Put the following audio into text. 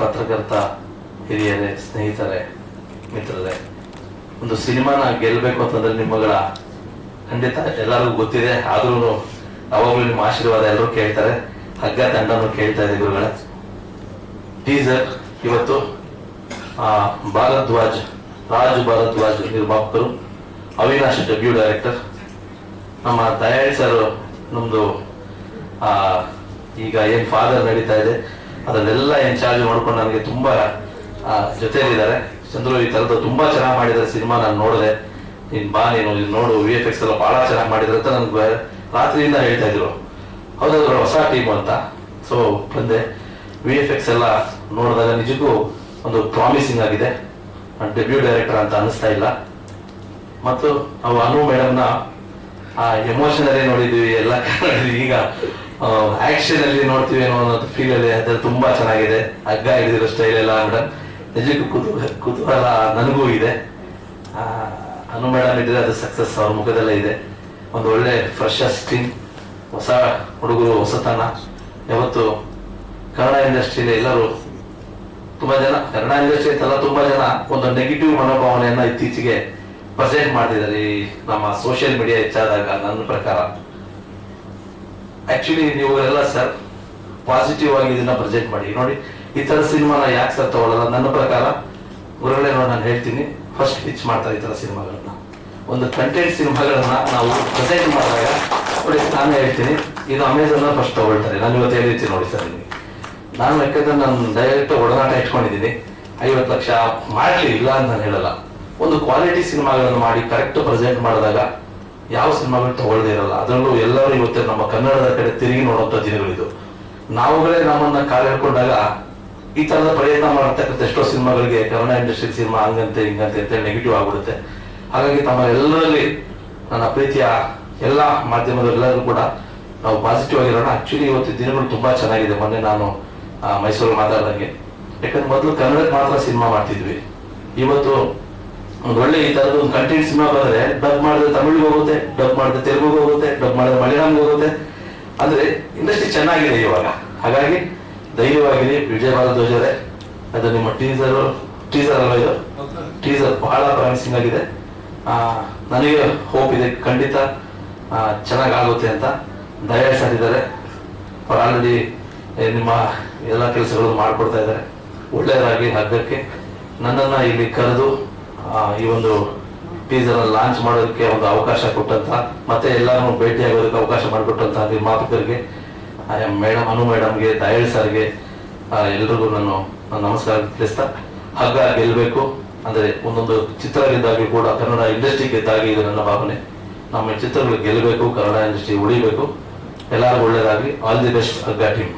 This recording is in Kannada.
ಪತ್ರಕರ್ತ ಹಿರಿಯರೇ ಸ್ನೇಹಿತರೆ ಮಿತ್ರರೇ ಒಂದು ಸಿನಿಮಾನ ಗೆಲ್ಲಬೇಕು ಅಂತಂದ್ರೆ ನಿಮ್ಮಗಳ ಖಂಡಿತ ಎಲ್ಲರಿಗೂ ಗೊತ್ತಿದೆ. ಆದ್ರೂ ಯಾವಾಗಲೂ ನಿಮ್ಮ ಆಶೀರ್ವಾದ ಎಲ್ಲರೂ ಕೇಳ್ತಾರೆ. ಹಗ್ಗ ತಂಡನು ಕೇಳ್ತಾ ಇದೆ ಗುರುಗಳ. ಟೀಸರ್ ಇವತ್ತು ಭಾರದ್ವಾಜ್ ರಾಜ್ ಭಾರದ್ವಾಜ್ ನಿರ್ಮಾಪಕರು ಅವಿನಾಶ್ ಡೆಬ್ಯೂ ಡೈರೆಕ್ಟರ್ ನಮ್ಮ ದಯಾಳಿ ಸರ್ ಆ, ಈಗ ಏನ್ ಫಾದರ್ ನಡೀತಾ ಇದೆ. ಅದನ್ನೆಲ್ಲ ಏನ್ ಚಾರ್ಜ್ ಮಾಡ್ಕೊಂಡು ನನಗೆ ತುಂಬಾ ಜೊತೆಯಲ್ಲಿದ್ದಾರೆ. ಚಂದ್ರು ಈ ತರದ ತುಂಬಾ ಚೆನ್ನಾಗಿ ಮಾಡಿದ್ದಾರೆ ಸಿನಿಮಾ ನಾನು ನೋಡಿದೆ. ನೀನ್ ಬಾ ನೀನು ನೋಡು ವಿ ಎಫ್ ಎಕ್ಸ್ ಎಲ್ಲ ಬಹಳ ಚೆನ್ನಾಗಿ ಮಾಡಿದ್ರೆ ಅಂತ ನನ್ಗೆ ರಾತ್ರಿಯಿಂದ ಹೇಳ್ತಾ ಇದ್ರು. ಹೌದಾದ್ರು ಹೊಸ ಟೀಮ್ ಅಂತ. ಸೊ ಬಂದೆ. ವಿ ಎಫ್ ಎಕ್ಸ್ ಎಲ್ಲ ನೋಡಿದಾಗ ನಿಜಕ್ಕೂ ಒಂದು ಪ್ರಾಮಿಸಿಂಗ್ ಆಗಿದೆ. ಡೆಬ್ಯೂ ಡೈರೆಕ್ಟರ್ ಅಂತ ಅನಿಸ್ತಾ ಇಲ್ಲ. ಮತ್ತು ನಾವು ಅನು ಮೇಡಮ್ನ, ಆ ಎಮೋಷನಲ್ಲೇ ನೋಡಿದ್ವಿ, ಎಲ್ಲ ಈಗ ಆಕ್ಷನ್ ಅಲ್ಲಿ ನೋಡ್ತೀವಿ ಅನ್ನೋ ಒಂದು ಫೀಲ್ ಅಲ್ಲಿ ಅದ್ರ ತುಂಬಾ ಚೆನ್ನಾಗಿದೆ. ಹಗ್ಗ ಹಿಡಿದಿರೋ ಸ್ಟೈಲ್ ಎಲ್ಲ ಮೇಡಮ್ ನಿಜಕ್ಕೂ ಕುತೂಹಲ ಕುತೂಹಲ ನನಗೂ ಇದೆ. ಅನು ಮೇಡಮ್ ಇದ್ರೆ ಅದು ಸಕ್ಸಸ್ ಅವ್ರ ಮುಖದಲ್ಲೇ ಇದೆ. ಒಂದು ಒಳ್ಳೆ ಫ್ರೆಶ್ ಸ್ಕ್ರೀನ್ ಹೊಸ ಹುಡುಗರು, ಹೊಸತನ. ಯಾವತ್ತು ಕನ್ನಡ ಇಂಡಸ್ಟ್ರಿಯಲ್ಲಿ ಎಲ್ಲರೂ ತುಂಬಾ ಜನ, ಕನ್ನಡ ಇಂಡಸ್ಟ್ರಿ ಅಂತಲ್ಲ ತುಂಬಾ ಜನ ಒಂದು ನೆಗೆಟಿವ್ ಮನೋಭಾವನೆಯನ್ನ ಇತ್ತೀಚೆಗೆ ಪ್ರೆಸೆಂಟ್ ಮಾಡ್ತಿದ್ದಾರೆ. ಈ ನಮ್ಮ ಸೋಷಿಯಲ್ ಮೀಡಿಯಾ ಹೆಚ್ಚಾದಾಗ ನನ್ನ ಪ್ರಕಾರ. ಆಕ್ಚುಲಿ ನೀವು ಎಲ್ಲ ಸರ್ ಪಾಸಿಟಿವ್ ಆಗಿ ಇದನ್ನ ಪ್ರೆಸೆಂಟ್ ಮಾಡಿ. ನೋಡಿ, ಈ ತರ ಸಿನಿಮಾನ ಯಾಕೆ ಸರ್ ತಗೊಳ್ಳಲ್ಲ ನನ್ನ ಪ್ರಕಾರ, ಗುರುಗಳೇ ನೋಡಿ, ನಾನು ಹೇಳ್ತೀನಿ. ಫಸ್ಟ್ ಪಿಚ್ ಮಾಡ್ತಾರೆ ಈ ತರ ಸಿನಿಮಾಗಳನ್ನ ಒಂದು ಕಂಟೆಂಟ್ ಸಿನಿಮಾಗಳನ್ನ ನಾವು ಪ್ರೆಸೆಂಟ್ ಮಾಡಿದಾಗ, ನೋಡಿ, ನಾನು ಹೇಳ್ತೀನಿ. ಇದು ಅಮೆಝಾನ್ ಫಸ್ಟ್ ತಗೊಳ್ತಾರೆ. ನಾನು ಇವತ್ತು ಹೇಳಿರ್ತೀನಿ ನೋಡಿ ಸರ್ ನಿಮಗೆ. ನಾನು ಯಾಕಂದ್ರೆ ನಾನು ಡೈರೆಕ್ಟ್ ಒಡನಾಟ ಇಟ್ಕೊಂಡಿದ್ದೀನಿ. ಐವತ್ತು ಲಕ್ಷ ಮಾಡಲಿ, ಇಲ್ಲ ಅಂತ ನಾನು ಹೇಳಲ್ಲ. ಒಂದು ಕ್ವಾಲಿಟಿ ಸಿನಿಮಾಗಳನ್ನು ಮಾಡಿ ಕರೆಕ್ಟ್ ಪ್ರೆಸೆಂಟ್ ಮಾಡಿದಾಗ ಯಾವ ಸಿನಿಮಾಗಳು ತಗೊಳ್ಳದೇ ಇರಲ್ಲ. ಅದರಲ್ಲೂ ಎಲ್ಲರೂ ಇವತ್ತು ನಮ್ಮ ಕನ್ನಡದ ಕಡೆ ತಿರುಗಿ ನೋಡುವಂಥ ದಿನಗಳಿದು ನಾವುಗಳೇ ನಮ್ಮನ್ನ ಕಾಲು ಹೇಳ್ಕೊಂಡಾಗ ಈ ತರದ ಪ್ರಯತ್ನ ಮಾಡತಕ್ಕಂಥ ಎಷ್ಟೋ ಸಿನಿಮಾಗಳಿಗೆ ಕನ್ನಡ ಇಂಡಸ್ಟ್ರಿ ಸಿನಿಮಾ ಹಂಗಂತೆ, ಹಿಂಗಂತೆ ಅಂತ ನೆಗೆಟಿವ್ ಆಗ್ಬಿಡುತ್ತೆ. ಹಾಗಾಗಿ ತಮ್ಮ ಎಲ್ಲರಲ್ಲಿ ನನ್ನ ಪ್ರೀತಿಯ ಎಲ್ಲ ಮಾಧ್ಯಮದಲ್ಲೆಲ್ಲರೂ ಕೂಡ ನಾವು ಪಾಸಿಟಿವ್ ಆಗಿರೋಣ. ಆಕ್ಚುಲಿ ಇವತ್ತು ದಿನಗಳು ತುಂಬಾ ಚೆನ್ನಾಗಿದೆ. ಮೊನ್ನೆ ನಾನು ಮೈಸೂರಲ್ಲಿ ಮಾತಾಡ್ದಂಗೆ. ಯಾಕಂದ್ರೆ ಮೊದಲು ಕನ್ನಡಕ್ಕೆ ಮಾತ್ರ ಸಿನಿಮಾ ಮಾಡ್ತಿದ್ವಿ. ಇವತ್ತು ಒಳ್ಳೆ ಈ ತರದ ಒಂದು ಕಂಟೆಂಟ್ ಸಿನಿಮಾ ಬಂದ್ರೆ ಡಬ್ ಮಾಡಿದ್ರೆ ತಮಿಳಿಗೆ ಹೋಗುತ್ತೆ ಡಬ್ ಮಾಡಿದ್ರೆ ತೆಲುಗುಗೆ ಹೋಗುತ್ತೆ ಡಬ್ ಮಾಡಿದ್ರೆ ಮಲಯಾಳಂಗೆ ಹೋಗುತ್ತೆ. ಅಂದ್ರೆ ಇಂಡಸ್ಟ್ರಿ ಚೆನ್ನಾಗಿದೆ ಇವಾಗ. ಹಾಗಾಗಿ ಧೈರ್ಯವಾಗಿರಿ, ವಿಜಯ ಭಾರದ್ವಾಜರೇ ಅದು ನಿಮ್ಮ ಟೀಸರ್ ಟೀಸರ್ ಅಲ್ಲ ಇದು? ಟೀಸರ್ ಬಹಳ ಪ್ರಾಮಿಸಿಂಗ್ ಆಗಿದೆ. ನನಗೆ ಹೋಪ್ ಇದೆ, ಖಂಡಿತ ಚೆನ್ನಾಗಿ ಆಗುತ್ತೆ ಅಂತ. ದಯ ಸರ್ ಇದ್ದಾರೆ. ಆಲ್ರೆಡಿ ನಿಮ್ಮ ಎಲ್ಲ ಕೆಲಸಗಳು ಮಾಡ್ಕೊಡ್ತಾ ಇದ್ದಾರೆ. ಒಳ್ಳೆಯದಾಗಿ ಹಗ್ಗಕ್ಕೆ. ನನ್ನನ್ನ ಇಲ್ಲಿ ಕರೆದು ಈ ಒಂದು ಟೀಸರ್ ಲಾಂಚ್ ಮಾಡೋದಕ್ಕೆ ಒಂದು ಅವಕಾಶ ಕೊಟ್ಟಂತ, ಮತ್ತೆ ಎಲ್ಲರನ್ನು ಭೇಟಿಯಾಗೋದಕ್ಕೆ ಅವಕಾಶ ಮಾಡಿಕೊಟ್ಟಂತ ನಿರ್ಮಾಪಕರಿಗೆ ಮೇಡಮ್ ಅನು ಮೇಡಮ್ಗೆ ದಯಾಳ್ ಸರ್ಗೆ ಎಲ್ರಿಗೂ ನಾನು ನಮಸ್ಕಾರ ತಿಳಿಸ್ತಾ, ಹಗ್ಗ ಗೆಲ್ಲಬೇಕು. ಅಂದ್ರೆ ಒಂದೊಂದು ಚಿತ್ರ ಗೆದ್ದಾಗಲೂ ಕೂಡ ಕನ್ನಡ ಇಂಡಸ್ಟ್ರಿ ಗೆದ್ದಾಗಿ ಇದು ನನ್ನ ಭಾವನೆ. ನಮ್ಮ ಚಿತ್ರಗಳು ಗೆಲ್ಲಬೇಕು, ಕನ್ನಡ ಇಂಡಸ್ಟ್ರಿ ಉಳಿಬೇಕು. ಎಲ್ಲರಿಗೂ ಒಳ್ಳೇದಾಗಲಿ. All the best Hagga team